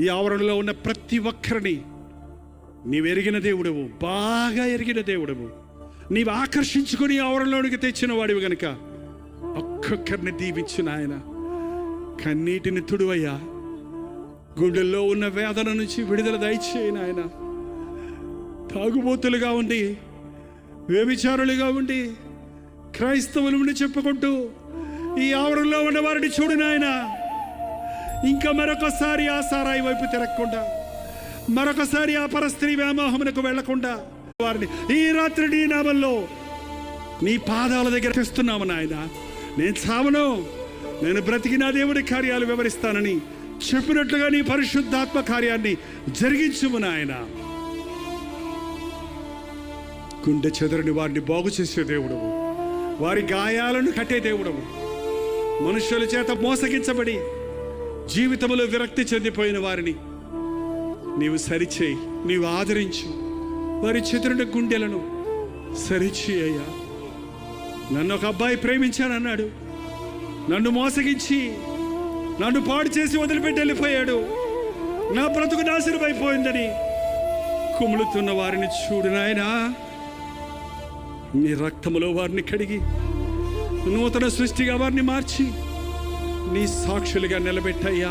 ఈ ఆవరణలో ఉన్న ప్రతి ఒక్కరిని నీవు ఎరిగిన దేవుడవు బాగా ఎరిగిన దేవుడవు. నీవు ఆకర్షించుకుని ఈ ఆవరణలోనికి తెచ్చిన వాడివి గనుక ఒక్కొక్కరిని దీవించిన ఆయన కన్నీటిని తుడువయ్యా. గుండెల్లో ఉన్న వేదన నుంచి విడుదల దయచేయను ఆయన తాగుబోతులుగా ఉండి వ్యభిచారులుగా ఉండి క్రైస్తవులు చెప్పుకుంటూ ఈ ఆవరణలో ఉన్న వారిని చూడు నాయన. ఇంకా మరొకసారి ఆ సారాయి వైపు తిరగకుండా మరొకసారి ఆ పరస్త్రీ వ్యామోహమునకు వెళ్ళకుండా వారిని ఈ రాత్రి నీ నామంలో నీ పాదాల దగ్గర తెస్తున్నాము నాయన. నేను చావను నేను బ్రతికి నా దేవుడి కార్యాలు వివరిస్తానని చెప్పినట్లుగా నీ పరిశుద్ధాత్మ కార్యాన్ని జరిగించుము నాయన. గుండె చెదరని వారిని బాగు చేసే దేవుడవు వారి గాయాలను కట్టే దేవుడవు. మనుషుల చేత మోసగించబడి జీవితంలో విరక్తి చెందిపోయిన వారిని నీవు సరిచేయి నీవు ఆదరించు. వారి చెదరిన గుండెలను సరిచేయ్యా నన్ను ఒక అబ్బాయి ప్రేమించానన్నాడు. నన్ను మోసగించి నన్ను పాడు చేసి వదిలిపెట్టి వెళ్ళిపోయాడు. నా బ్రతుకు నాశనం అయిపోయిందని కుములుతున్న వారిని చూడు నాయనా. నీ రక్తములో వారిని కడిగి నూతన సృష్టిగా వారిని మార్చి నీ సాక్షులుగా నిలబెట్టయ్యా.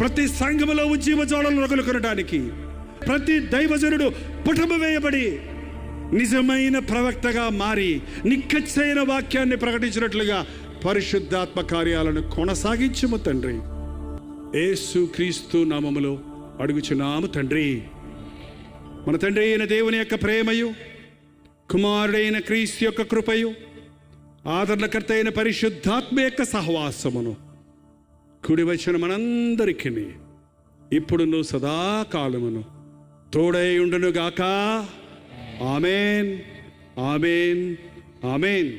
ప్రతి సంఘములో ఉజ్జీవ జోడలు రగులుకొనడానికి ప్రతి దైవజనుడు పుటము వేయబడి నిజమైన ప్రవక్తగా మారి నిక్కచ్చైన వాక్యాన్ని ప్రకటించినట్లుగా పరిశుద్ధాత్మ కార్యాలను కొనసాగించుము తండ్రి. ఏసు క్రీస్తు నామములో అడుగుచున్నాము తండ్రి. మన తండ్రి అయిన దేవుని యొక్క ప్రేమయు కుమారుడైన క్రీస్తు యొక్క కృపయు ఆదరణకర్త అయిన పరిశుద్ధాత్మ యొక్క సహవాసమును కుడి వచ్చిన మనందరికీ ఇప్పుడును సదాకాలమును తోడై ఉండునుగాక. ఆమెన్. ఆమెన్. ఆమెన్.